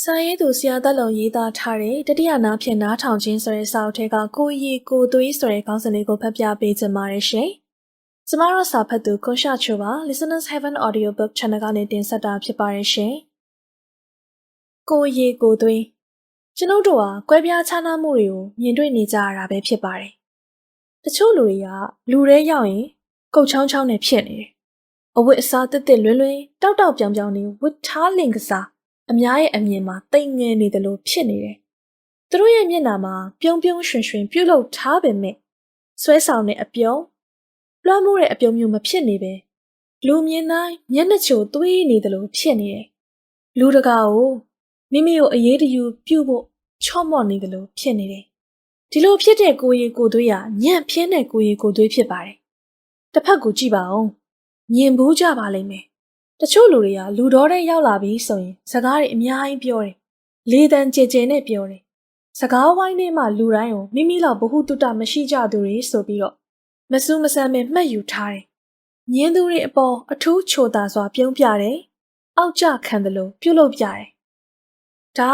စာရေးသူဆရာသက်လုံရေးသားထားတဲ့တတိယနာဖြင့်နားထောင်ခြင်းဆိုတဲ့စာအုပ်ထဲကကိုရီကိုသွေးဆိုတဲ့ခေါင်းစဉ်လေးကိုဖတ်ပြပေးချင်ပါတယ်ရှင်။ကျမတို့စာဖတ်သူခွန်ရှာချိုပါ Listeners Heaven Audiobook Channel ကနေတင်ဆက်တာဖြစ်ပါတယ်ရှင်။ကိုရီကိုသွေးကျွန်ုပ်တို့ဟာကွဲပြားခြားနားမှုတွေကိုမြင်တွေ့နေကြရတာပဲဖြစ်ပါတယ်။တချို့လူတွေကလူတွေရောက်ရင်ကုတ်ချောင်းချောင်းနဲ့ဖြစ်နေတယ်။အဝတ်အစားတစ်တစ်လွန်းလွန်းတောက်တောက်ပြောင်ပြောင်နေဝတ်ထားလင်ကစား အများရဲ့အမြင်မှာတိမ်ငယ်နေတယ်လို့ဖြစ်နေတယ်။သူတို့ရဲ့မျက်နှာမှာပြုံးပြုံးရွှင်ရွှင်ပြုတ်လုထားပေမဲ့ဆွဲဆောင်တဲ့အပြုံးလွှမ်းမိုးတဲ့အပြုံးမျိုးမဖြစ်နေပဲလူမြင်တိုင်းမျက်နှာချိုသွေးနေတယ်လို့ဖြစ်နေတယ်။လူတကာကိုမိမိကိုအရေးတယူပြုတ်ဖို့ချော့မော့နေတယ်လို့ဖြစ်နေတယ်။ဒီလိုဖြစ်တဲ့ကိုရီကိုသွေးဟာညံ့ဖျင်းတဲ့ကိုရီကိုသွေးဖြစ်ပါတယ်။တစ်ဖက်ကိုကြည့်ပါဦး။မြင်ဘူးကြပါလိမ့်မယ်။ တချို့လူတွေကလူတော်တဲ့ရောက်လာပြီဆိုရင်စကားတွေအများကြီးပြောတယ်။လေတံကြဲကြဲနဲ့ပြောတယ်။စကားဝိုင်းထဲမှာလူတိုင်းကိုမိမိလောက်ဘ ഹു တုတမရှိကြသူတွေဆိုပြီးတော့မစူးမဆမ်းပဲမှတ်ယူထားတယ်။ညင်းသူတွေအပေါ်အထူးချိုတာစွာပြုံးပြတယ်။အောက်ကျခံတယ်လို့ပြုတ်လုပ်ပြတယ်။ဒါ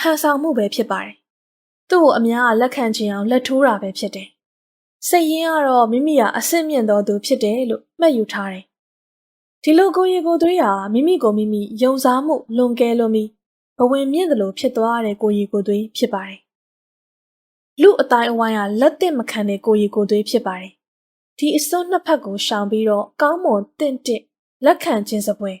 ကဟန်ဆောင်မှုပဲဖြစ်ပါတယ်။သူ့ကိုအများကလက်ခံချင်အောင်လက်ထိုးတာပဲဖြစ်တယ်။စိတ်ရင်းကတော့မိမိကအဆင့်မြင့်သောသူဖြစ်တယ်လို့မှတ်ယူထားတယ်။ ဒီလိုကိုရီကိုသွေးဟာမိမိကိုမိမိယုံစားမှုလွန်ကဲလွန်ပြီးဘဝင်မြင့်သလိုဖြစ်သွားတဲ့ကိုရီကိုသွေးဖြစ်ပါတယ်။လူအတိုင်းအဝိုင်းဟာလက်သင့်မခံတဲ့ကိုရီကိုသွေးဖြစ်ပါတယ်။ဒီအစွန်းနှစ်ဖက်ကိုရှောင်ပြီးတော့ကောင်းမွန်တင့်တင့်လက်ခံခြင်းစပွဲ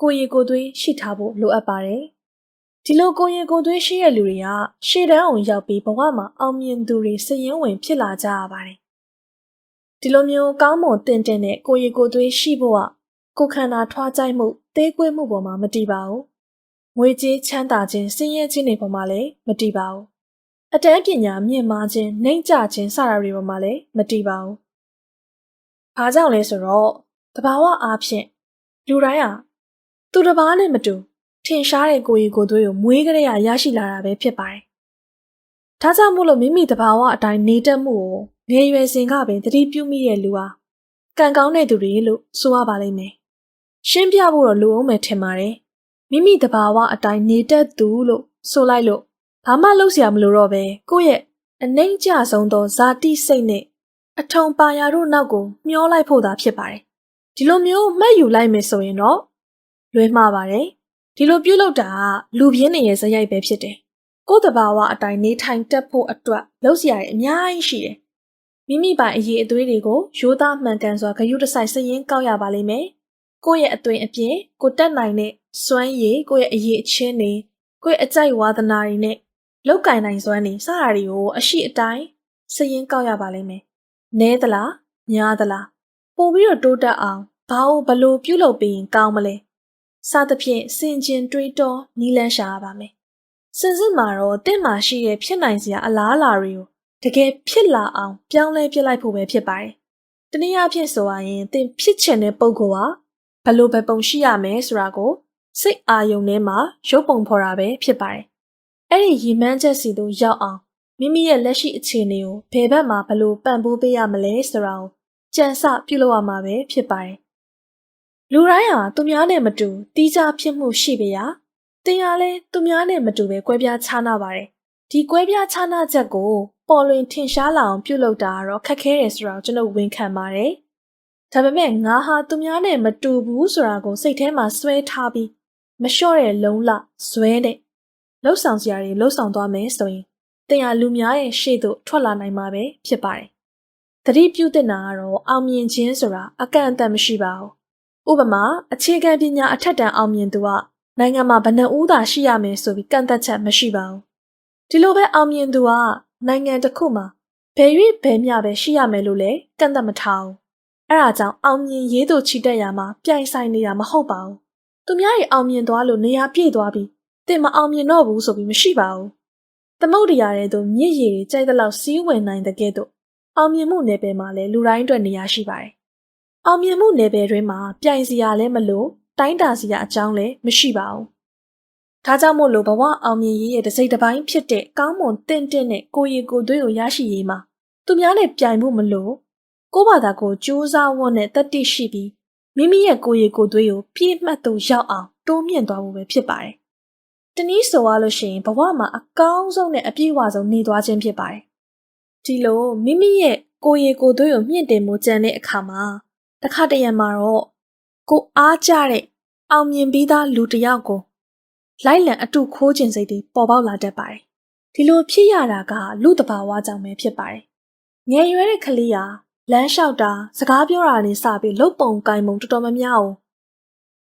ကိုရီကိုသွေးရှိထားဖို့လိုအပ်ပါတယ်။ဒီလိုကိုရီကိုသွေးရှိတဲ့လူတွေကရှေ့တန်းအောင်ရောက်ပြီးဘဝမှာအောင်မြင်သူတွေစည်ရင်ဝင်ဖြစ်လာကြရပါတယ်။ဒီလိုမျိုးကောင်းမွန်တင့်တင့်တဲ့ကိုရီကိုသွေးရှိဖို့က ကိုယ်ခန္ဓာထွားကြိုက်မှုသေးကွေးမှုပေါ်မှာမတည်ပါဘူး။ငွေကြေးချမ်းသာခြင်းစည်ရဲခြင်းတွေပေါ်မှာလည်းမတည်ပါဘူး။အတန်းပညာမြင့်မားခြင်းနှိမ့်ကျခြင်းစတာတွေပေါ်မှာလည်းမတည်ပါဘူး။ဘာကြောင့်လဲဆိုတော့တဘာဝအားဖြင့်လူတိုင်းဟာသူတစ်ပါးနဲ့မတူထင်ရှားတဲ့ကိုယ်ရည်ကိုယ်သွေးကိုမွေးကြရရရှိလာတာပဲဖြစ်ပါတယ်။ဒါကြောင့်မို့လို့မိမိတဘာဝအတိုင်းနေတတ်မှုကိုငယ်ရွယ်စဉ်ကပင်သတိပြုမိတဲ့လူဟာကံကောင်းတဲ့သူတွေလို့ဆိုရပါလိမ့်မယ်။ ရှင်းပြဖို့တော့လိုအောင်မယ်ထင်ပါတယ်။မိမိတဘာဝအတိုင်းနေတတ်သူလို့ဆိုလိုက်လို့ဘာမှလုပ်စရာမလိုတော့ပဲကိုယ့်ရဲ့အနှိမ့်ကျဆုံးသောဇာတိစိတ်နဲ့အထုံပါရာတို့နောက်ကိုမျောလိုက်ဖို့သာဖြစ်ပါတယ်။ဒီလိုမျိုးမှတ်ယူလိုက်မယ်ဆိုရင်တော့လွဲမှားပါတယ်။ဒီလိုပြုလုပ်တာကလူပြင်းနေရဲ့ဇယိုက်ပဲဖြစ်တယ်။ကိုယ့်တဘာဝအတိုင်းနေထိုင်တတ်ဖို့အတွက်လုပ်စရာတွေအများကြီးရှိတယ်။မိမိပိုင်အရေးအသွေးတွေကိုရိုးသားမှန်ကန်စွာဂရုတစိုက်စည်ရင်းကောက်ရပါလိမ့်မယ် ကိုယ့်ရဲ့အသွင်အပြင်ကိုတက်နိုင်တဲ့စွမ်းရည်ကိုယ့်ရဲ့အရေးအချင်းတွေကိုယ့်ရဲ့အကြိုက်ဝါသနာတွေနဲ့လောက်ကင်နိုင်စွမ်းတွေစတာတွေကိုအရှိအတိုင်းစည်ရင်းကောက်ရပါလိမ့်မယ်။နဲသလားများသလားပို့ပြီးတော့တိုးတက်အောင်ဘာလို့ဘလို့ပြုလုပ်ပြီးရင်ကောင်းမလဲ။စသဖြင့်စင်ကျင်တွေးတောနီးလန်းရှာရပါမယ်။စင်စစ်မှာတော့တင့်မှာရှိတဲ့ဖြစ်နိုင်စရာအလားအလာတွေကိုတကယ်ဖြစ်လာအောင်ပြောင်းလဲပြလိုက်ဖို့ပဲဖြစ်ပါတယ်။တနည်းအားဖြင့်ဆိုရင်တင်ဖြစ်ချင်တဲ့ပုံကော ဘလို့ပဲပုံရှိရမယ်ဆိုတာကိုစိတ်အာရုံထဲမှာရုပ်ပုံဖော်တာပဲဖြစ်ပါတယ်။အဲ့ဒီရည်မှန်းချက်စီသို့ရောက်အောင်မိမိရဲ့လက်ရှိအခြေအနေကိုဘယ်ဘက်မှာဘလို့ပံ့ပိုးပေးရမလဲဆိုတာကိုကြံစပြုလုပ်ရမှာပဲဖြစ်ပါတယ်။လူတိုင်းဟာသူများနဲ့မတူတီးခြားဖြစ်မှုရှိပေရာတင်ရလဲသူများနဲ့မတူပဲကွဲပြားခြားနာပါတယ်။ဒီကွဲပြားခြားနာချက်ကိုပေါ်လွင်ထင်ရှားလာအောင်ပြုလုပ်တာကတော့ခက်ခဲတယ်ဆိုတာကိုကျွန်တော်ဝန်ခံပါတယ်။ ဒါပေမဲ့ငါဟာသူများနဲ့မတူဘူးဆိုတာကိုစိတ်ထဲမှာစွဲထားပြီးမလျှော့တဲ့လုံလဇွဲတဲ့လှုပ်ဆောင်စရာတွေလှုပ်ဆောင်သွားမယ်ဆိုရင်တင်ရလူများရဲ့ရှေ့သို့ထွက်လာနိုင်မှာပဲဖြစ်ပါတယ်။သတိပြုတဲ့နာကတော့အောင်မြင်ခြင်းဆိုတာအကန့်အသတ်မရှိပါဘူး။ဥပမာအခြေခံပညာအထက်တန်းအောင်မြင်သူကနိုင်ငံမှာဘဏ္ဍဦးသာရှိရမယ်ဆိုပြီးကန့်သက်ချက်မရှိပါဘူး။ဒီလိုပဲအောင်မြင်သူကနိုင်ငံတစ်ခုမှာဘယ်၍ဘယ်မျှပဲရှိရမယ်လို့လည်းကန့်သက်မထားဘူး။ အဲဒါကြောင့်အောင်မြင်ရေးသူချီတက်ရမှာပြိုင်ဆိုင်နေတာမဟုတ်ပါဘူး။သူများရဲ့အောင်မြင်သွားလို့နေရာပြည့်သွားပြီးတင်မအောင်မြင်တော့ဘူးဆိုပြီးမရှိပါဘူး။သမုတ်တရားတဲ့သူမြင့်ရည်တွေကြိုက်တဲ့လောက်စီးဝင်နိုင်တဲ့ကဲ့သို့အောင်မြင်မှုနယ်ပယ်မှာလည်းလူတိုင်းအတွက်နေရာရှိပါတယ်။အောင်မြင်မှုနယ်ပယ်တွင်မှာပြိုင်စရာလည်းမလိုတိုင်းတာစရာအကြောင်းလည်းမရှိပါဘူး။ဒါကြောင့်မို့လို့ဘဝအောင်မြင်ရေးရဲ့တစ်စိတ်တစ်ပိုင်းဖြစ်တဲ့ကောင်းမွန်တင့်တင့်နဲ့ကိုရီကိုသွေးကိုရရှိရေးမှာသူများနဲ့ပြိုင်ဖို့မလို ကိုယ့်ဘာသာကိုကြိုးစားဝတ်နဲ့တတိရှိပြီးမိမိရဲ့ကိုရီကိုသွေးကိုပြည့်မှတ်သူရောက်အောင်တိုးမြင့်သွားဖို့ပဲဖြစ်ပါတယ်တနည်းဆိုရလို့ရှိရင်ဘဝမှာအကောင်းဆုံးနဲ့အပြည့်အဝဆုံးနေသွားခြင်းဖြစ်ပါတယ်ဒီလိုမိမိရဲ့ကိုယ်ရည်ကိုယ်သွေးကိုမြင့်တင်မှုကြံတဲ့အခါမှာတစ်ခါတရံမှာတော့ကိုအားကြတဲ့အောင်မြင်ပြီးသားလူတစ်ယောက်ကိုလိုက်လံအတုခိုးခြင်းစိတ်တွေပေါ်ပေါက်လာတတ်ပါတယ်ဒီလိုဖြစ်ရတာကလူတဘာဝကြောင့်ပဲဖြစ်ပါတယ်ငယ်ရွယ်တဲ့ကလေးဟာ လမ်းလျှောက်တာစကားပြောတာနဲ့စပြီးလုတ်ပုံကိုင်ပုံတော်တော်များများကို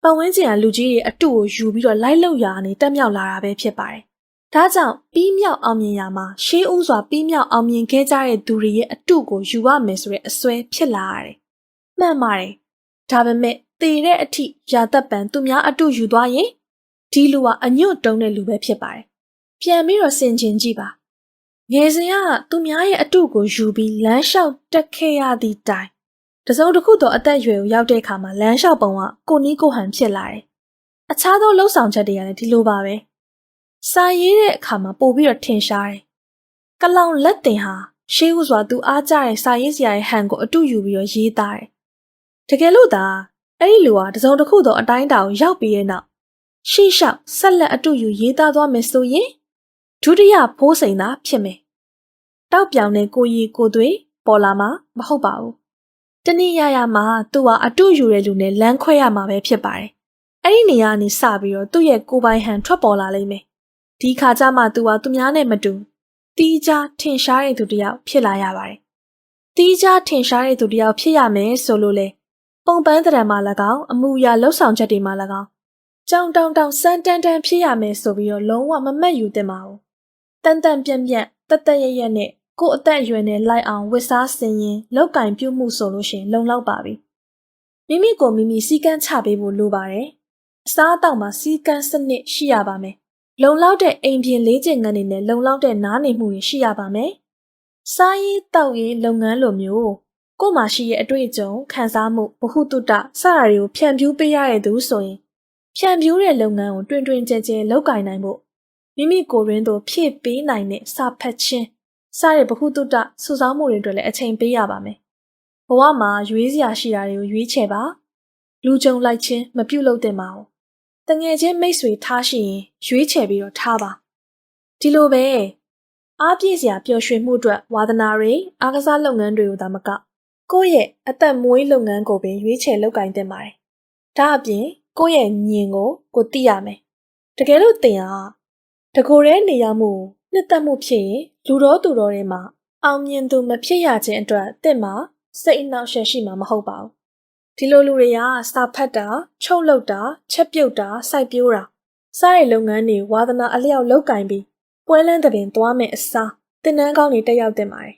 ပတ်ဝန်းကျင်ကလူကြီးတွေအတုကိုယူပြီးတော့လိုက်လုံရာနဲ့တက်မြောက်လာတာပဲဖြစ်ပါတယ်။ဒါကြောင့်ပြီးမြောက်အောင်မြင်ရမှာရှေးဦးစွာပြီးမြောက်အောင်မြင်ခဲ့ကြတဲ့သူတွေရဲ့အတုကိုယူရမယ်ဆိုတဲ့အစွဲဖြစ်လာရတယ်။မှန်ပါတယ်။ဒါပေမဲ့တည်တဲ့အထိရာသက်ပံသူများအတုယူသွားရင်ဒီလူကအညွတ်တုံးတဲ့လူပဲဖြစ်ပါတယ်။ပြန်ပြီးတော့ဆင်ခြင်ကြည့်ပါ။ ငယ်စဉ်ကသူများရဲ့အတုကိုယူပြီးလမ်းလျှောက်တက်ခဲ့ရသည့်တိုင်တစုံတစ်ခုသောအသက်အရွယ်ကိုရောက်တဲ့အခါမှာလမ်းလျှောက်ပုံကကိုနီးကိုဟန်ဖြစ်လာတယ်။အခြားသောလှုပ်ဆောင်ချက်တွေကလည်းဒီလိုပါပဲ။စာရေးတဲ့အခါမှာပို့ပြီးတော့ထင်ရှားတယ်။ကလောင်လက်တင်ဟာရှေးဥစွာသူအားကြတဲ့စာရေးစရာရဲ့ဟန်ကိုအတူယူပြီးတော့ရေးသားတယ်။တကယ်လို့သာအဲ့ဒီလူဟာတစုံတစ်ခုသောအတိုင်းအတာကိုရောက်ပြီးတဲ့နောက်ရှေ့လျှောက်ဆက်လက်အတူယူရေးသားသွားမယ်ဆိုရင် ဒုတိယဖိုးစိန်သာဖြစ်မယ်။တောက်ပြောင်တဲ့ကိုရီကိုသွေးပေါ်လာမှာမဟုတ်ပါဘူး။တနည်းရရမှာသူဟာအတူယူတဲ့လူနဲ့လမ်းခွဲရမှာပဲဖြစ်ပါတယ်။အဲ့ဒီနေရာကနေစပြီးတော့သူ့ရဲ့ကိုယ်ပိုင်ဟန်ထွက်ပေါ်လာလိမ့်မယ်။ဒီခါကျမှသူဟာသူများနဲ့မတူတီးခြားထင်ရှားတဲ့သူတစ်ယောက်ဖြစ်လာရပါတယ်။တီးခြားထင်ရှားတဲ့သူတစ်ယောက်ဖြစ်ရမယ်ဆိုလို့လေပုံပန်းတရံမှာ၎င်းအမှုရာလှုပ်ဆောင်ချက်တွေမှာ၎င်းကြောင်တောင်တောင်စမ်းတန်းတန်းဖြစ်ရမယ်ဆိုပြီးတော့လုံးဝမမတ်ယူသင့်ပါဘူး။ တန်တန်ပြန့်ပြန့်တက်တက်ရရနဲ့ကို့အသက်အရွယ်နဲ့လိုက်အောင်ဝစ်စားဆင်ရင်လောက်ကင်ပြုမှုဆိုလို့ရှိရင်လုံလောက်ပါပြီ။မိမိကိုမိမိစီကန်းချပေးဖို့လိုပါတယ်။အစားအသောက်မှာစီကန်းစနစ်ရှိရပါမယ်။လုံလောက်တဲ့အိမ်ပြင်လေးကျင်ငန်းတွေနဲ့လုံလောက်တဲ့နားနေမှုတွေရှိရပါမယ်။စားရေးတောက်ရေးလုပ်ငန်းလိုမျိုးကို့မှာရှိရဲ့အတွေ့အကြုံခံစားမှုဘ ഹു တုတစတာတွေကိုဖြန့်ဖြူးပေးရတဲ့သူဆိုရင်ဖြန့်ဖြူးတဲ့လုပ်ငန်းကိုတွင်တွင်ကျဲကျဲလုပ်ကင်နိုင်ဖို့ မိမိကိုယ်ရင်းသို့ဖြည့်ပေးနိုင်တဲ့စာဖတ်ခြင်းစတဲ့ဗဟုသုတစုဆောင်းမှုတွေအတွက်လည်းအချိန်ပေးရပါမယ်။ဘဝမှာရွေးစရာရှိတာတွေကိုရွေးချယ်ပါ။လူကြုံလိုက်ခြင်းမပြုတ်လို့တင်ပါဘူး။တငယ်ချင်းမိတ်ဆွေထားရှိရင်ရွေးချယ်ပြီးတော့ထားပါ။ဒီလိုပဲအားပြည့်စရာပျော်ရွှင်မှုအတွက်ဝါသနာတွေအားကစားလုပ်ငန်းတွေကိုသာမကကိုယ့်ရဲ့အသက်မွေးလုပ်ငန်းကိုပင်ရွေးချယ်လုပ်ကိုင်တင်ပါတယ်။ဒါအပြင်ကိုယ့်ရဲ့ညင်ကိုကိုသိရမယ်။တကယ်လို့တင်ဟာ တကိုယ်ရဲ့နေရမှုနှစ်သက်မှုဖြစ်ရင်လူတော်သူတော်တွေမှာအောင်မြင်သူမဖြစ်ရခြင်းအတွက်တင့်မှာစိတ်အနှောက်အယှက်ရှိမှာမဟုတ်ပါဘူးဒီလိုလူတွေကစာဖတ်တာချုပ်လုပ်တာချက်ပြုတ်တာစိုက်ပျိုးတာစားတဲ့လုပ်ငန်းတွေဝါသနာအလျောက်လုပ်ကင်ပြီးပွဲလန်းတဲ့ပင်သွားမယ်အစားတင်နန်းကောင်းတွေတက်ရောက်တင်ပါတယ်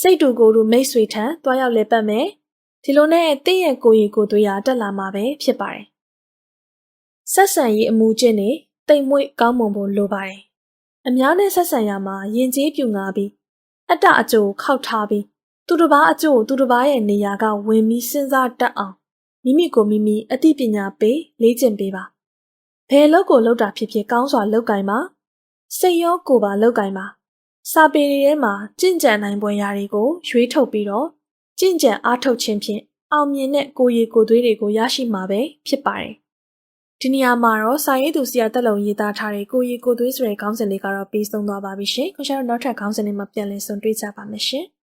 စိတ်တူကိုယ်တူမိတ်ဆွေထံသွားရောက်လဲပတ်မယ်ဒီလိုနဲ့တင့်ရဲ့ကိုယ်ရည်ကိုယ်သွေးရတက်လာမှာပဲဖြစ်ပါတယ်ဆက်ဆံရေးအမှုချင်းတွေ တိမ်မွေ့ကောင်းမွန်ဖို့လိုပါတယ်အများနဲ့ဆက်ဆံရမှာယဉ်ကျေးပြူငါပြီးအတ္တအကျိုးခောက်ထားပြီးသူတစ်ပါးအကျိုးသူတစ်ပါးရဲ့နေရာကဝင်ပြီးစဉ်းစားတတ်အောင်မိမိကိုမိမိအသိပညာပေးလေ့ကျင့်ပေးပါဘယ်လောက်ကိုလောက်တာဖြစ်ဖြစ်ကောင်းစွာလောက်ကင်ပါစိတ်ရောကိုယ်ပါလောက်ကင်ပါစာပေတွေထဲမှာကြင့်ကြံနိုင်ပွဲရာတွေကိုရွေးထုတ်ပြီးတော့ကြင့်ကြံအားထုတ်ခြင်းဖြင့်အောင်မြင်တဲ့ကိုယ်ရည်ကိုယ်သွေးတွေကိုရရှိမှာပဲဖြစ်ပါတယ် ဒီနေရာမှာတော့စာရေးသူဆရာတက်လုံရေးသားထားတဲ့ကိုရီကိုသွေးဆိုတဲ့ခေါင်းစဉ်လေးကတော့ပြီးဆုံးသွားပါပြီရှင်။ခုကျတော့နောက်ထပ်ခေါင်းစဉ်လေးမှာပြန်လည်ဆုံတွေ့ကြပါမယ်ရှင်။